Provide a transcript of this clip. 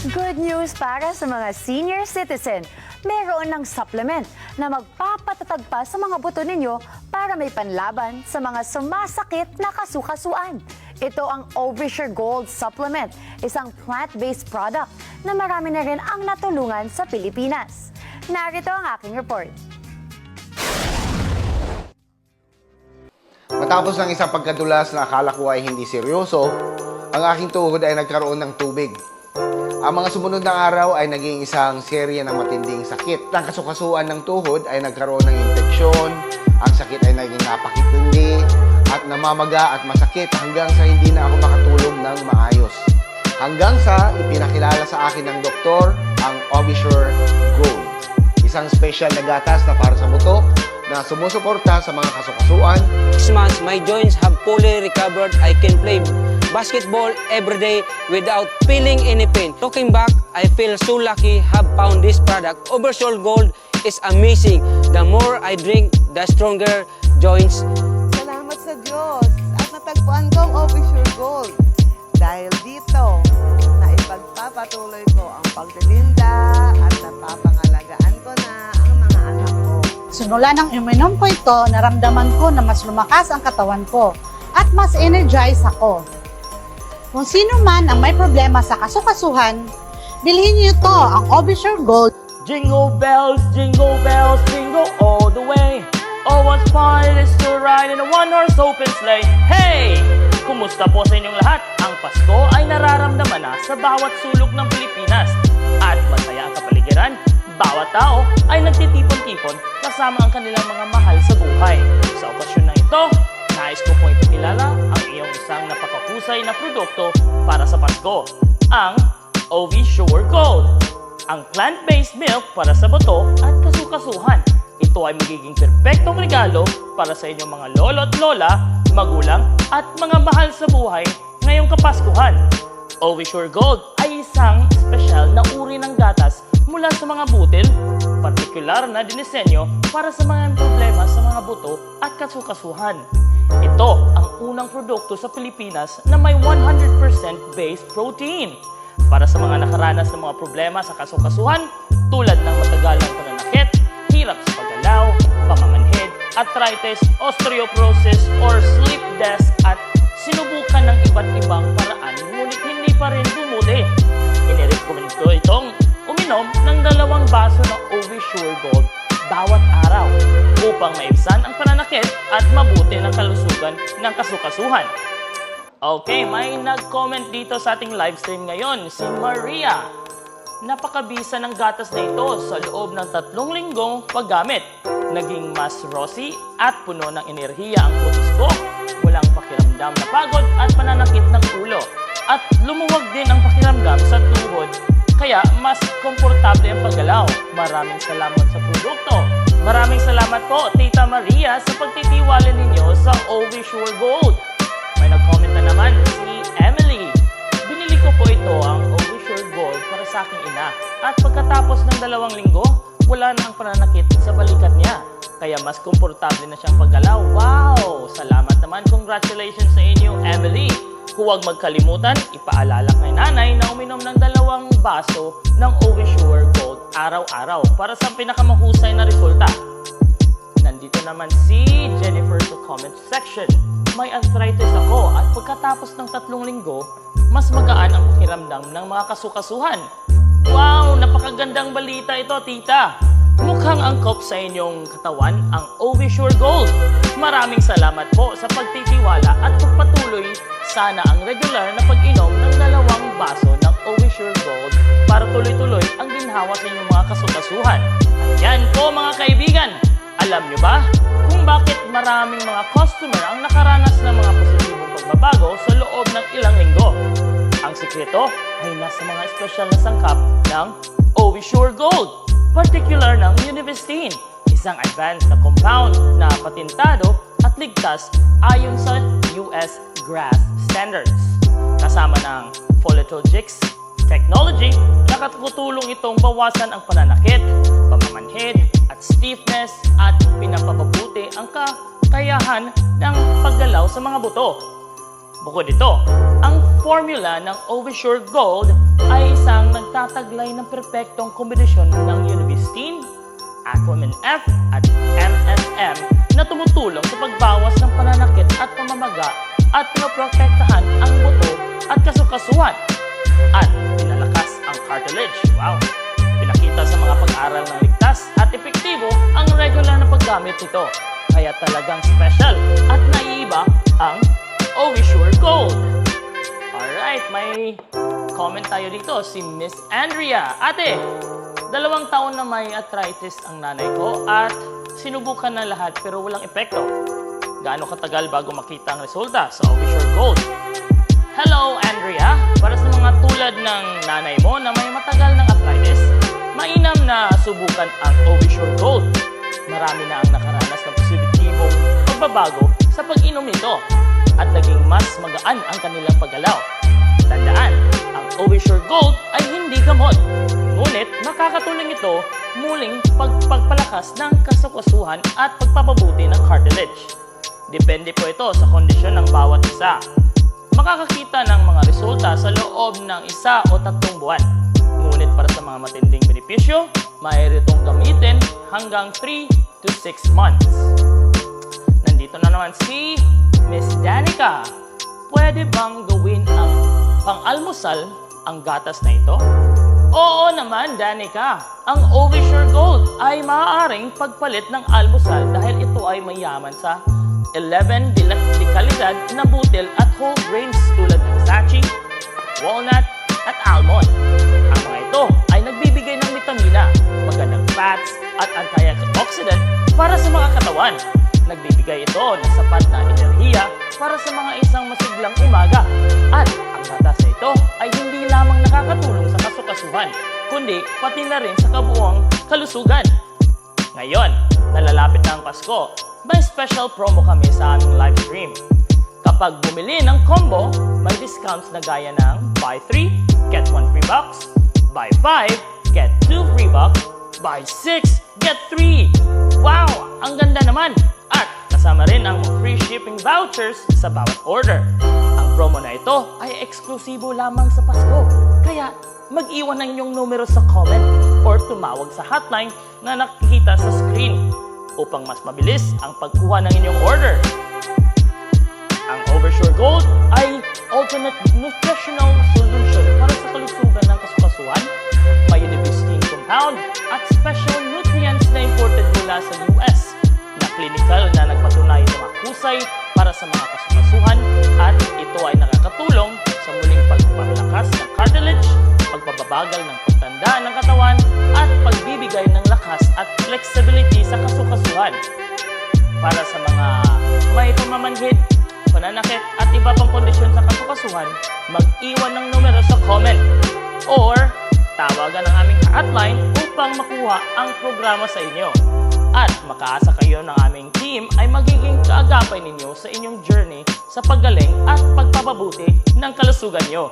Good news para sa mga senior citizen. Meron ng supplement na magpapatatag pa sa mga buto ninyo para may panlaban sa mga sumasakit na kasukasuan. Ito ang Oversure Gold Supplement, isang plant-based product na marami na rin ang natulungan sa Pilipinas. Narito ang aking report. Matapos ng isang pagkadulas na akala ko ay hindi seryoso, ang aking tuhod ay nagkaroon ng tubig. Ang mga sumunod na araw ay naging isang serye ng matinding sakit. Ang kasukasuan ng tuhod ay nagkaroon ng infeksyon, ang sakit ay naging napakitindi, at namamaga at masakit hanggang sa hindi na ako makatulog ng maayos. Hanggang sa ipinakilala sa akin ng doktor ang Obisure Gold. Isang special na gatas na para sa buto na sumusuporta sa mga kasukasuan Six months, my joints have fully recovered. I can play basketball every day without feeling any pain. Looking back, I feel so lucky have found this product. Oversoul Gold is amazing. The more I drink, the stronger joints Salamat sa Diyos at natagpuan ko ang Official Gold. Dahil dito, naipagpapatuloy ko ang pagtitinda at napapangalagaan ko na ang mga anak ko. Simula nang uminom ko ito, naramdaman ko na mas lumakas ang katawan ko at mas energized ako. Kung sino man ang may problema sa kasukasuhan, bilhin niyo ito ang Obisure Gold Jingle bells, jingle bells, jingle all the way. Oh, what's fun is to ride in a one-horse open sleigh. Hey! Kumusta po sa inyong lahat? Ang Pasko ay nararamdaman na sa bawat sulok ng Pilipinas. At masaya ang kapaligiran, bawat tao ay nagtitipon-tipon kasama ang kanilang mga mahal. Sa napakahusay na produkto para sa Pasko, ang OV Sure Gold ang plant-based milk para sa buto at kasukasuhan. Ito ay magiging perpektong regalo para sa inyong mga lolo at lola, magulang at mga mahal sa buhay ngayong Kapaskuhan. Ovisure Gold ay isang espesyal na uri ng gatas mula sa mga butil, partikular na dinisenyo para sa mga problema sa mga buto at kasukasuhan. Ito ang unang produkto sa Pilipinas na may 100% based protein. Para sa mga nakaranas ng mga problema sa kasukasuhan tulad ng matagalang pananakit, hirap sa paggalaw, pamamanhid, arthritis, osteoporosis, or sleep ng kalusugan ng kasukasuhan. Okay, may nag-comment dito sa ating live stream ngayon, si Maria. Napakabisa ng gatas na ito sa loob ng tatlong linggong paggamit. Naging mas rosy at puno ng enerhiya ang kutis ko. Walang pakiramdam na pagod at pananakit ng ulo. At lumuwag din ang pakiramdam sa tuhod. Kaya mas komportable ang paggalaw. Maraming salamat sa produkto. Maraming salamat po, Tita Maria, sa pagtitiwala ninyo sa OV Sure Gold. May nag-comment na naman si Emily. Binili ko po ito ang Oversure Gold para sa aking ina. At pagkatapos ng dalawang linggo, wala na ang pananakit sa balikat niya. Kaya mas komportable na siyang paggalaw. Wow! Salamat naman. Congratulations sa inyo, Emily. Huwag magkalimutan, ipaalala kay nanay na uminom ng dalawang baso ng Oversure Gold araw-araw para sa pinakamahusay na resulta. Nandito naman si Jennifer sa comment section. May arthritis ako at pagkatapos ng tatlong linggo, mas magaan ang pakiramdam ng mga kasukasuhan. Wow! Napakagandang balita ito, tita! Mukhang angkop sa inyong katawan ang Ovisure Gold. Maraming salamat po sa pagtitiwala at pagpatuloy sana ang regular na pag-inom ng dalawang baso ng Ovisure Gold para tuloy-tuloy ang ginhawa sa inyong mga kasukasuhan. Yan po mga kaibigan! Alam nyo ba kung bakit maraming mga customer ang nakaranas ng mga positibong pagbabago sa loob ng ilang linggo? Ang sikreto ay nasa mga espesyal na sangkap ng Ovisure Gold, particular ng Univestin, isang advanced na compound na patintado at ligtas ayon sa US GRAS standards. Kasama ng Folitogix technology, nakatutulong itong bawasan ang pananakit, pamamanhid, at stiffness at pinapapabuti ang kakayahan ng paggalaw sa mga buto. Bukod dito, ang formula ng Ovisure Gold ay isang nagta nagtataglay ng perpektong kombinasyon ng Univistin, Aquaman F at MSM na tumutulong sa pagbawas ng pananakit at pamamaga at pinoprotektahan ang buto at kasukasuan at pinalakas ang cartilage. Wow! Pinakita sa mga pag-aral ng ligtas at epektibo ang regular na paggamit nito. Kaya talagang special comment tayo dito. Si Miss Andrea. Ate, dalawang taon na may arthritis ang nanay ko at sinubukan na lahat pero walang epekto. Gaano katagal bago makita ang resulta sa Ovisure Gold? Hello, Andrea! Para sa mga tulad ng nanay mo na may matagal ng arthritis, mainam na subukan ang Ovisure Gold. Marami na ang nakaranas ng positibong pagbabago sa pag-inom nito at naging mas magaan ang kanilang paggalaw. Tandaan, ang Ovisure Gold ay hindi gamot. Ngunit makakatulong ito muling pagpagpalakas ng kasukasuhan at pagpapabuti ng cartilage. Depende po ito sa kondisyon ng bawat isa. Makakakita ng mga resulta sa loob ng isa o tatlong buwan. Ngunit para sa mga matinding benepisyo, maaari itong gamitin hanggang 3 to 6 months. Nandito na naman si Miss Danica. Pwede bang gawin ang pang-almusal ang gatas na ito? Oo naman, Danica. Ang Ovisure Gold ay maaaring pagpalit ng almusal dahil ito ay mayaman sa 11 dila- dekalidad na butil at whole grains tulad ng sachi, walnut, at almond. Ang mga ito ay nagbibigay ng vitamina, magandang fats, at antioxidant para sa mga katawan. Nagbibigay ito ng sapat na enerhiya para sa mga isang masiglang umaga. Kasukasuhan, kundi pati na rin sa kabuuang kalusugan. Ngayon, nalalapit na ang Pasko, may special promo kami sa aming live stream. Kapag bumili ng combo, may discounts na gaya ng buy 3, get 1 free box, buy 5, get 2 free box, buy 6, get 3. Wow! Ang ganda naman! At kasama rin ang free shipping vouchers sa bawat order. Ang promo na ito ay eksklusibo lamang sa Pasko. Kaya mag-iwan ng inyong numero sa comment or tumawag sa hotline na nakikita sa screen upang mas mabilis ang pagkuha ng inyong order. Ang Oversure Gold ay ultimate nutritional solution para sa kalusugan ng kasukasuan, may Univistine compound at special nutrients na imported mula sa US na clinical na nagpatunay na mahusay para sa mga kasukasuhan at ito ay nakakatulong sa muling pagpapabagal ng pagtanda ng katawan at pagbibigay ng lakas at flexibility sa kasukasuhan para sa mga may pamamanhid, pananakit at iba pang kondisyon sa kasukasuhan, mag-iwan ng numero sa comment or tawagan ang aming hotline upang makuha ang programa sa inyo. At makaasa kayo ng aming team ay magiging kaagapay ninyo sa inyong journey sa paggaling at pagpapabuti ng kalusugan nyo.